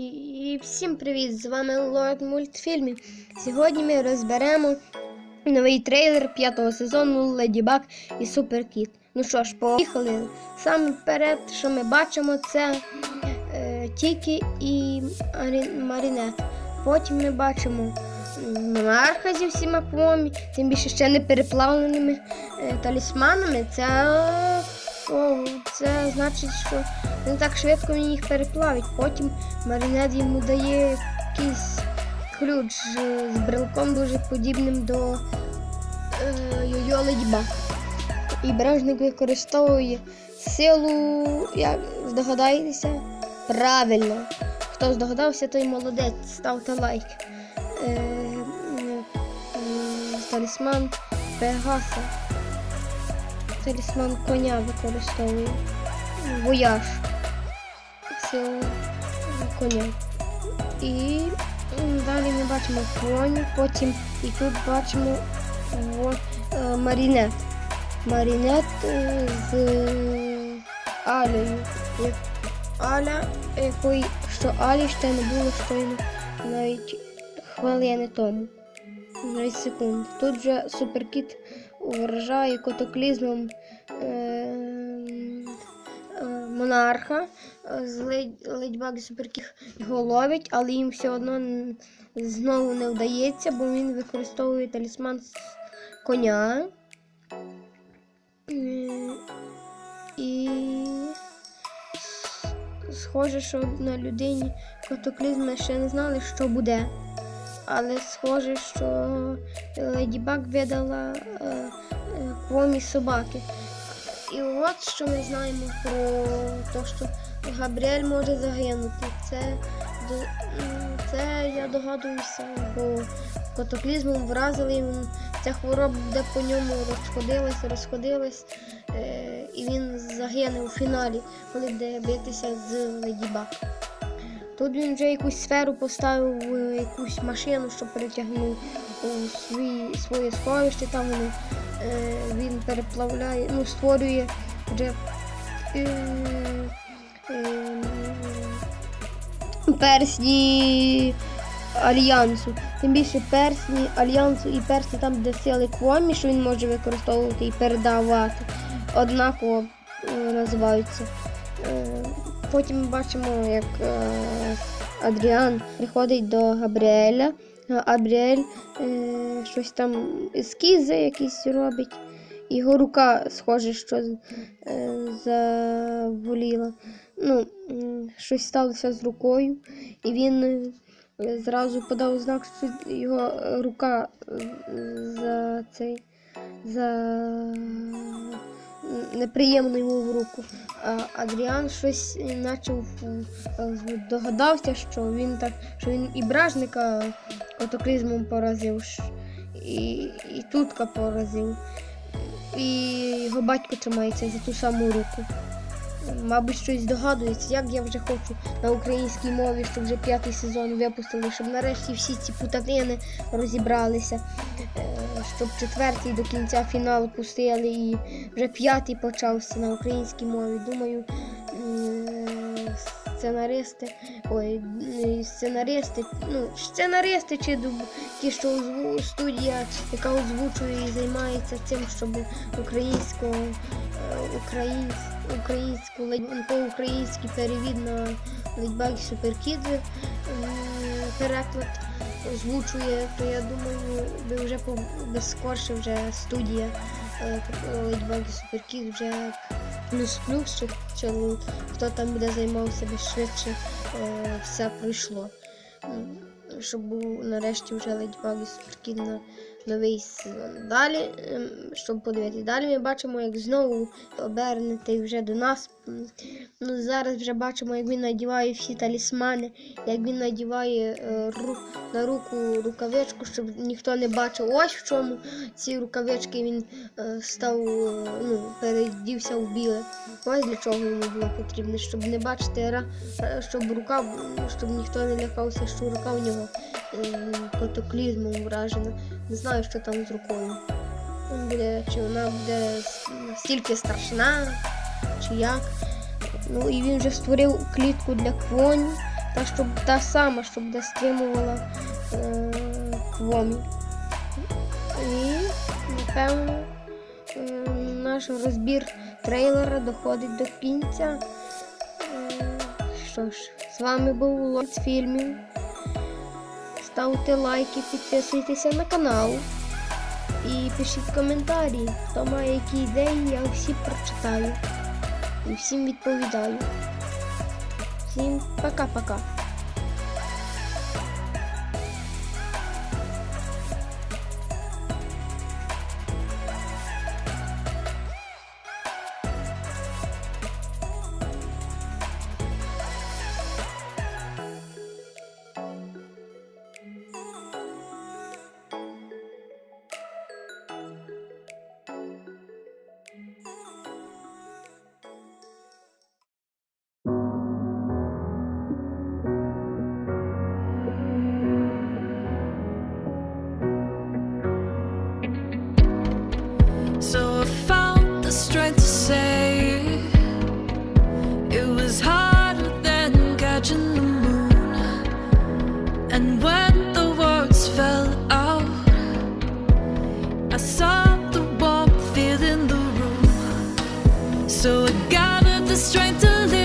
І, всім привіт! З вами Лорд Мультфільмів. Сьогодні ми розберемо новий трейлер п'ятого сезону Леді Баг і Супер Кіт. Ну що ж, поїхали. Саме вперед, що ми бачимо, це е, Тікі і Марінет. Потім ми бачимо монарха зі всіма помі, тим більше ще не переплавленими е, талісманами. Це, о, це значить, що не так швидко він їх переплавить. Потім Марінет йому дає якийсь ключ з, брелком дуже подібним до е, Йо-Йо Ледьба. І бражник використовує силу, як здогадаєтеся, правильно. Хто здогадався, той молодець, ставте лайк. Е, е, е, талісман Пегаса. Талісман коня використовує. Вояж. Силу коня. І далі ми бачимо коню, потім і тут бачимо е, марінет. Марінет е, з Алею. Аля, якої, що Алі ще не було щойно навіть хвилини тому. Навіть секунд. Тут вже суперкіт вражає котоклізмом е, е, монарха. Е, З ледь, ледьбак суперкіт його ловить, але їм все одно знову не вдається, бо він використовує талісман з коня. Е, І схоже, що на людині котоклізма ще не знали, що буде. Але схоже, що Леді Баг видала е, е, квомі собаки. І от що ми знаємо про те, що Габріель може загинути. Це, це я догадуюся, бо котоклізмом вразили ця хвороба буде по ньому розходилась, розходилась, е, і він загине у фіналі, коли буде битися з Леді Баг. Тут він вже якусь сферу поставив, якусь машину, щоб перетягнув у свій, своє сховище. Там вони, він переплавляє, ну, створює вже е, е, персні альянсу. Тим більше персні альянсу і персні там, де сили квомі, що він може використовувати і передавати. Однаково е, називаються. Е, Потім ми бачимо, як е, Адріан приходить до Габріеля. А Габріель е, щось там ескізи якісь робить. Його рука, схоже, що е, заболіла. Ну, щось сталося з рукою, і він е, зразу подав знак, що його рука е, за цей за неприємно йому в руку. А Адріан щось почав догадався, що він так, що він і бражника котоклізмом поразив, і, і тутка поразив. І його батько тримається за ту саму руку. Мабуть, щось догадується, як я вже хочу на українській мові, щоб вже п'ятий сезон випустили, щоб нарешті всі ці путанини розібралися, е, щоб четвертий до кінця фінал пустили і вже п'ятий почався на українській мові. Думаю, сценаристи, ой, сценаристи, ну, сценаристи чи ті, що озву- студія, яка озвучує і займається цим, щоб українського е, українсь, українську по-українськи перевід на Ледьбагі Суперкіди переклад озвучує, то я думаю, би вже по- скорше вже студія е, Ледьбагі Суперкід вже плюс-плюс, чи, чи хто там буде займався швидше е, все пройшло. Щоб був нарешті вже Ледьбагі Суперкід на новий сезон. Далі, ем, щоб подивитися, далі ми бачимо, як знову обернутий вже до нас. Ну, зараз вже бачимо, як він надіває всі талісмани, як він надіває е, ру, на руку рукавичку, щоб ніхто не бачив. Ось в чому ці рукавички він е, став, е, ну, передівся в. Ось для чого йому було потрібно, щоб не бачити, е, щоб рука, щоб ніхто не лякався, що рука у нього е, вражена. Не знаю, що там з рукою. Буде, чи вона буде настільки страшна, чи як. Ну і він вже створив клітку для квонь, та, щоб, та сама, що буде стримувала е, Квомі. І, напевно, е, наш розбір трейлера доходить до кінця. Е, що ж, з вами був Лорд фільмів. Ставте лайки, підписуйтеся на канал і пишіть коментарі. Хто має які ідеї, я всі прочитаю. І всім відповідаю. Всім пока-пока. I found the strength to say it was harder than catching the moon. And when the words fell out, I saw the warmth filling the room. So I gathered the strength to live.